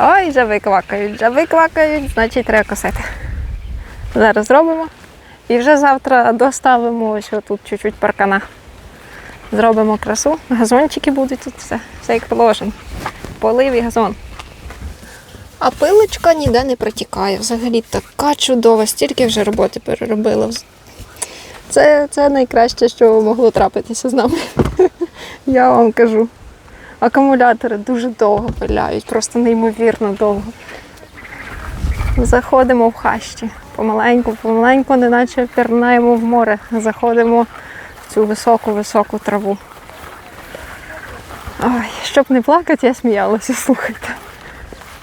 Ой, жаби квакають, жаби квакають, значить треба косити. Зараз зробимо. І вже завтра доставимо ось тут чуть-чуть паркана. Зробимо красу. Газончики будуть тут все, все як положено. Полив і газон. А пилочка ніде не протікає. Взагалі така чудова, стільки вже роботи переробила. Це, це найкраще, що могло трапитися з нами. Я вам кажу. Акумулятори дуже довго пиляють, просто неймовірно довго. Заходимо в хащі. Помаленьку, помаленьку, неначе пірнаємо в море. Заходимо в цю високу-високу траву. Ой, щоб не плакати, я сміялася, слухайте.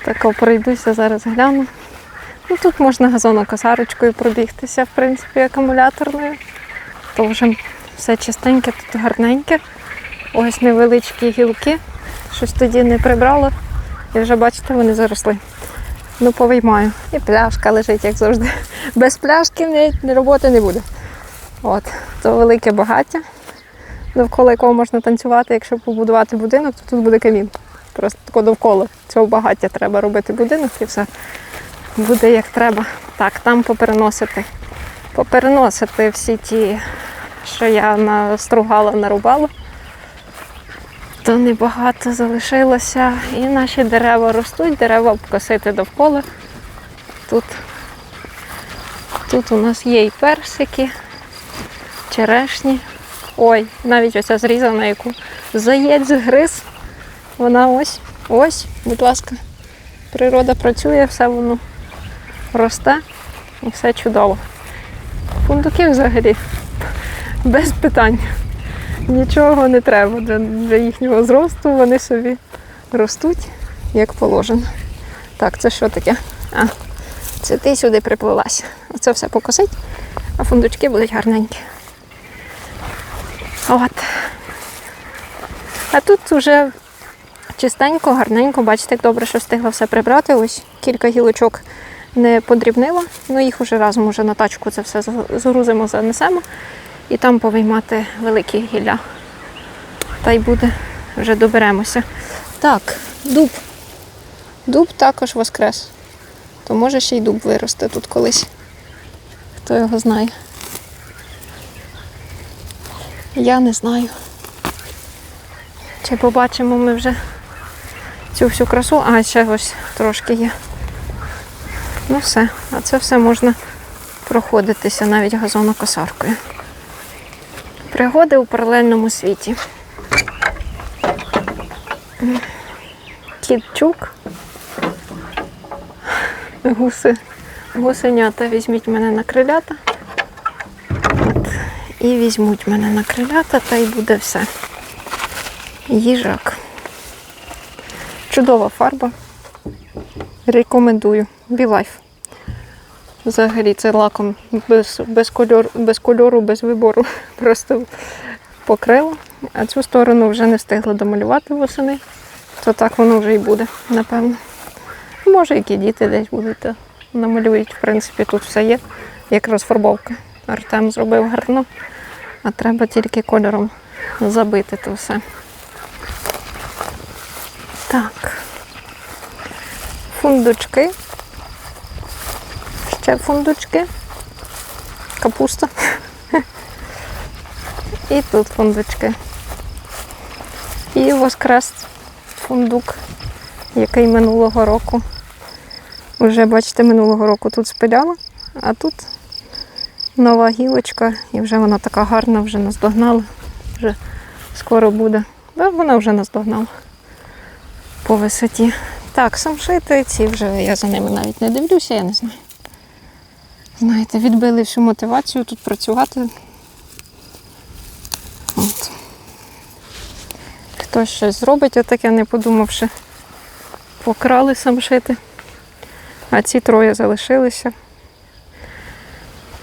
Так пройдуся, зараз гляну. Ну, тут можна газонокосарочкою пробігтися, в принципі, акумуляторною. То вже все чистеньке, тут гарненьке. Ось невеличкі гілки. Щось тоді не прибрало. І вже бачите, вони заросли. Ну, повиймаю. І пляшка лежить, як завжди. Без пляшки роботи не буде. От, то велике багаття, довкола якого можна танцювати, якщо побудувати будинок, то тут буде камін. Просто довкола цього багаття треба робити будинок і все буде як треба. Так, там попереносити. Попереносити всі ті, що я настругала, нарубала. То небагато залишилося. І наші дерева ростуть, дерева обкосити довкола. Тут, тут у нас є і персики, черешні. Ой, навіть оця зрізана, яку заєць згриз. Вона ось, ось, будь ласка. Природа працює, все воно росте і все чудово. Фундуки взагалі без питань. Нічого не треба для, для їхнього зросту, вони собі ростуть як положено. Так, це що таке? А, це ти сюди приплилася. Оце все покосить, а фундучки будуть гарненькі. От. А тут вже чистенько, гарненько, бачите, як добре, що встигла все прибрати. Ось кілька гілочок не подрібнила, ну їх уже разом уже на тачку це все згрузимо, занесемо і там повиймати великі гілля. Та й буде, вже доберемося. Так, дуб. Дуб також воскрес. То може ще й дуб виросте тут колись. Хто його знає. Я не знаю. Чи побачимо ми вже цю всю красу, а ще ось трошки є. Ну все, а це все можна проходитися навіть газонокосаркою. Пригоди у паралельному світі. Кітчук. Гуси. Гусенята візьміть мене на крилята. От. І візьмуть мене на крилята, та й буде все. Їжак. Чудова фарба. Рекомендую. Білайф. Взагалі це лаком без, без, кольору, без кольору, без вибору. Просто покрила. А цю сторону вже не встигла домалювати восени. То так воно вже і буде, напевно. Може, які діти десь будуть, то намалюють. В принципі, тут все є, як розфарбовка. Артем зробив гарно, а треба тільки кольором забити то все. Так. Фундучки. Ще фундучки. Капуста. І тут фундучки. І воскрес фундук, який минулого року. Вже бачите, минулого року тут спиляла, а тут нова гілочка, і вже вона така гарна, вже наздогнала. Вже скоро буде. Да, вона вже наздогнала по висоті. Так, самшити ці вже я за ними навіть не дивлюся, я не знаю. Знаєте, відбили всю мотивацію тут працювати. От. Хтось щось зробить, отаке, не подумавши. Покрали самшити. А ці троє залишилися.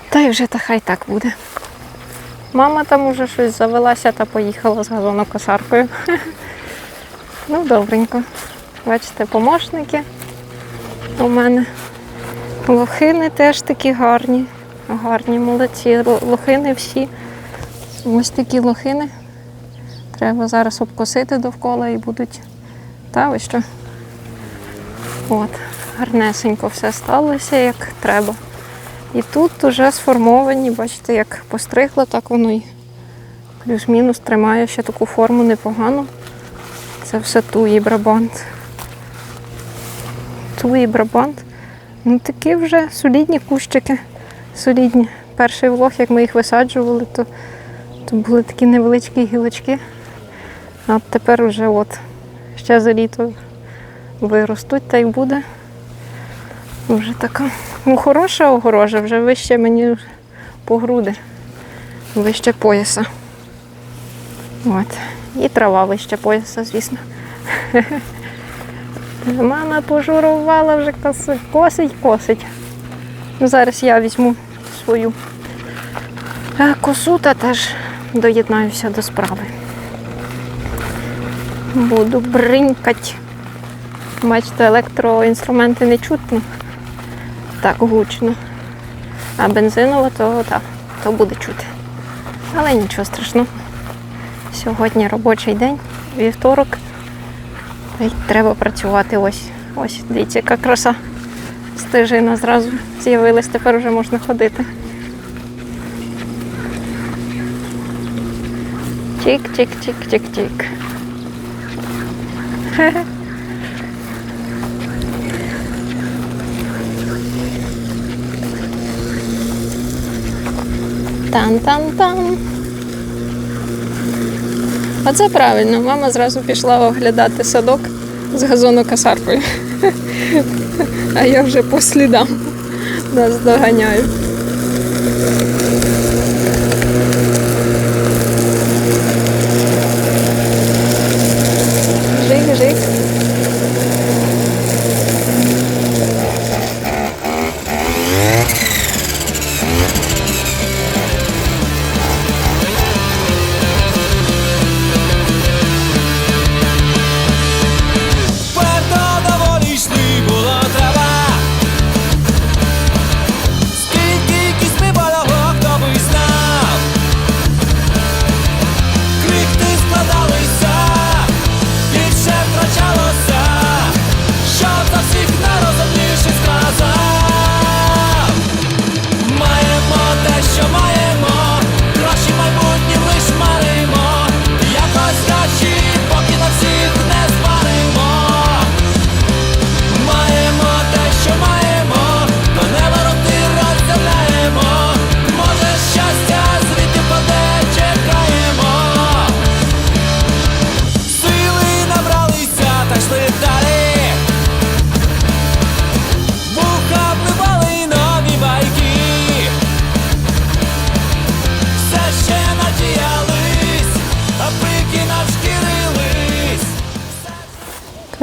Та й вже та хай так буде. Мама там уже щось завелася та поїхала з газонокосаркою. Ну, добренько. Бачите, помощники у мене. Лохини теж такі гарні. Гарні, молодці. Лохини всі. Ось такі лохини. Треба зараз обкосити довкола і будуть. Та ви що? От, гарнесенько все сталося, як треба. І тут вже сформовані, бачите, як постригло, так воно і плюс-мінус тримає ще таку форму непогану. Це все туї брабант. Туї брабант. Ну такі вже солідні кущики. Солідні. Перший влог, як ми їх висаджували, то, то були такі невеличкі гілочки. А тепер вже от ще за літо виростуть та й буде. Вже така ну, хороша огорожа, вже вище мені по груди, вище пояса. От. І трава вище пояса, звісно. Мама пожурувала вже косить, косить, косить. Ну, зараз я візьму свою косу та теж доєднаюся до справи. Буду бринькать. Бачите, електроінструменти не чутно так гучно. А бензинова, то так, то буде чути. Але нічого страшного. Сьогодні робочий день, вівторок. Й треба працювати. Ось. Ось, дивіться, яка краса. Стежина зразу з'явилась, тепер вже можна ходити. Чик-чик-чик-чик-чик. Хе-хе. Тан-тан-тан. Правильно. Мама зразу пішла оглядати садок з газонокосаркою. А я вже по слідам нас доганяю.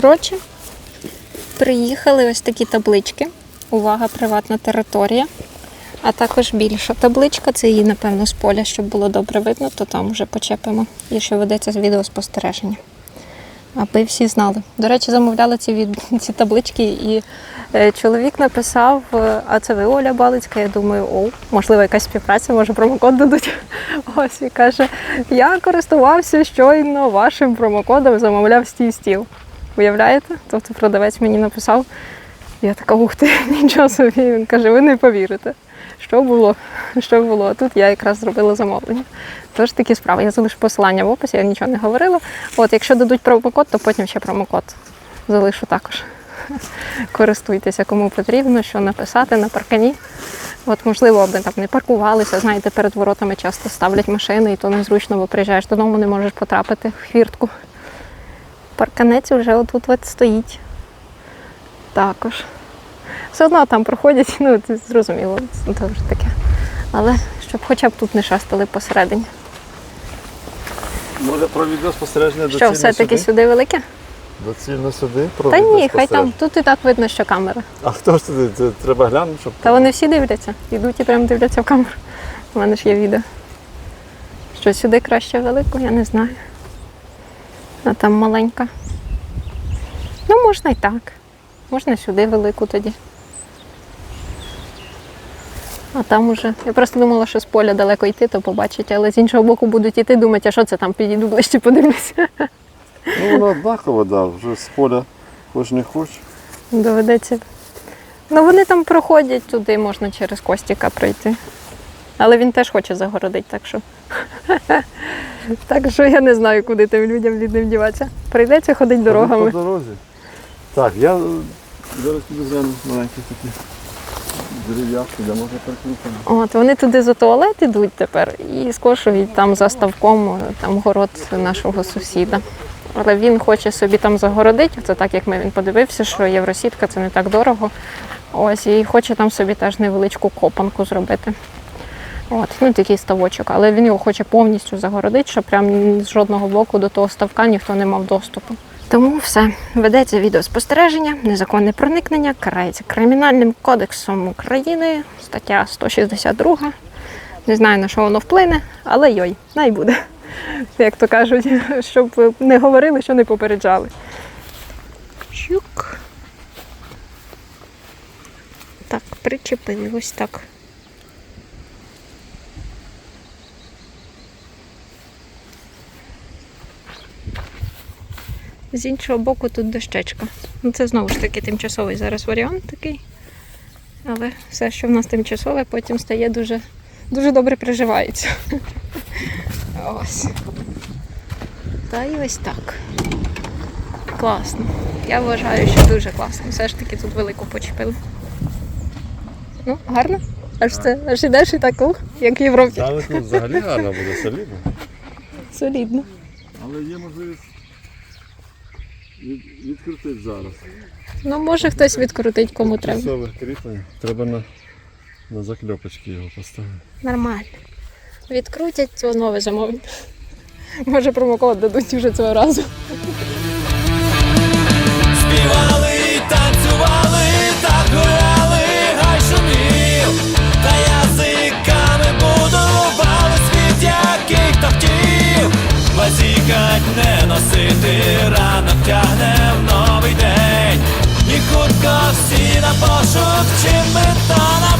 Коротше, приїхали ось такі таблички. Увага, приватна територія. А також більша табличка, це її, напевно, з поля, щоб було добре видно, то там вже почепимо, якщо ведеться з відеоспостереження. Аби всі знали. До речі, замовляли ці, від... ці таблички, і е, чоловік написав: е, а це ви Оля Балицька. Я думаю, о, можливо, якась співпраця, може промокод дадуть. Ось і каже: я користувався щойно вашим промокодом, замовляв стій стіл. Уявляєте? Тобто продавець мені написав. Я така, ух ти, нічого собі. Він каже, ви не повірите. Що було? Що було? Тут я якраз зробила замовлення. Тож такі справи. Я залишу посилання в описі, я нічого не говорила. От, якщо дадуть промокод, то потім ще промокод залишу також. Користуйтеся, кому потрібно, що написати на паркані. От, можливо, аби там не паркувалися, знаєте, перед воротами часто ставлять машини, і то незручно, бо приїжджаєш додому, не можеш потрапити в хвіртку. Парканець вже отут от стоїть. Також. Все одно там проходять, ну це зрозуміло, це вже таке. Але щоб хоча б тут не шастали посередині. Може про відеоспостереження Що, все-таки сюди? сюди велике? Доцільно сюди? Про Та ні, хай там, тут і так видно, що камера. А хто ж туди? Це треба глянути, щоб. Та вони всі дивляться. Йдуть і прям дивляться в камеру. У мене ж є відео. Що сюди краще велику, я не знаю. А там маленька. Ну, можна і так. Можна сюди велику тоді. А там уже. Я просто думала, що з поля далеко йти, то побачить, але з іншого боку будуть іти, думати, а що це там підійду ближче, подивлюся. Ну воно однаково, да, вже з поля хоч не хоч. Доведеться. Ну вони там проходять туди, можна через Костіка пройти. Але він теж хоче загородити, так що. Так що я не знаю, куди тим людям бідним діватися. Прийдеться ходити дорогами. По дорозі. Так, я е, зараз піду гляну маленькі такі дерев'яшки, де можна перекрутити. От вони туди за туалет ідуть тепер і скошують там за ставком там город нашого сусіда. Але він хоче собі там загородити. Це так, як ми він подивився, що євросітка це не так дорого. Ось і хоче там собі теж невеличку копанку зробити. От, ну такий ставочок, але він його хоче повністю загородити, щоб прям з жодного боку до того ставка ніхто не мав доступу. Тому все ведеться відеоспостереження, незаконне проникнення карається кримінальним кодексом України, стаття 162. Не знаю на що воно вплине, але йой, най буде. Як то кажуть, щоб не говорили, що не попереджали. Чук. Так, причепили ось так. З іншого боку тут дощечка. Ну, це знову ж таки тимчасовий зараз варіант такий. Але все, що в нас тимчасове, потім стає дуже, дуже добре приживається. Ось. Та й ось так. Класно. Я вважаю, що дуже класно. Все ж таки тут велику почепили. Ну, гарно. Аж це аж ідеш і так, ух, як в Європі. Але тут взагалі гарно буде солідно. Солідно. Але є можливість від, відкрутити зараз. Ну, може хтось відкрутить, кому треба. Часове кріплення. Треба на, на закльопочки його поставити. Нормально. Відкрутять цього нове замовлення. Може промокод дадуть вже цього разу. Співали, танцювали, так гуляли, гай шумів, та язиками будували світ, який хто хотів. Базікать не носити, тягне в новий день. І хутко всі на пошук, чим та то